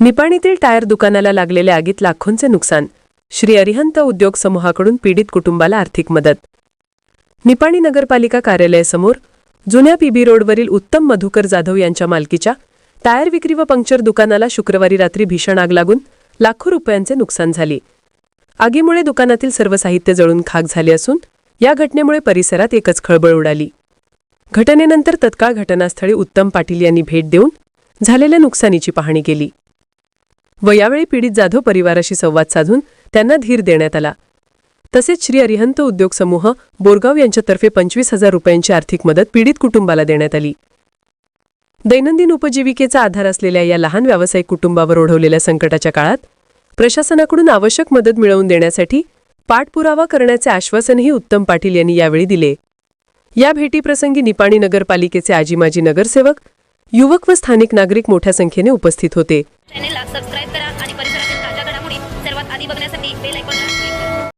निपाणीतील tyre दुकानाला लागलेल्या आगीत लाखोंचे नुकसान. श्री अरिहंत उद्योग समूहाकडून पीडित कुटुंबाला आर्थिक मदत. निपाणी नगरपालिका कार्यालयासमोर जुन्या पीबी रोडवरील उत्तम मधुकर जाधव यांच्या मालकीच्या टायर विक्री व पंक्चर दुकानाला शुक्रवारी रात्री भीषण आग लागून लाखो रुपयांचे नुकसान झाले. आगीमुळे दुकानातील सर्व साहित्य जळून खाक झाले असून या घटनेमुळे परिसरात एकच खळबळ उडाली. घटनेनंतर तत्काळ घटनास्थळी उत्तम पाटील यांनी भेट देऊन झालेल्या नुकसानीची पाहणी केली. व यावेळी पीडित जाधव परिवाराशी संवाद साधून त्यांना धीर देण्यात आला. तसेच श्री अरिहंत उद्योग समूह बोरगाव यांच्यातर्फे पंचवीस हजार रुपयांची आर्थिक मदत पीडित कुटुंबाला देण्यात आली. दैनंदिन उपजीविकेचा आधार असलेल्या या लहान व्यावसायिक कुटुंबावर ओढवलेल्या संकटाच्या काळात प्रशासनाकडून आवश्यक मदत मिळवून देण्यासाठी पाठपुरावा करण्याचे आश्वासनही उत्तम पाटील यांनी यावेळी दिले. या भेटीप्रसंगी निपाणी नगरपालिकेचे आजी माजी नगरसेवक युवक व स्थानिक नागरिक मोठ्या संख्येने उपस्थित होते. चॅनेलला सबस्क्राईब करा आणि परिसरातील ताज्या घडामोडी सर्वात आधी बघण्यासाठी बेल आयकॉनला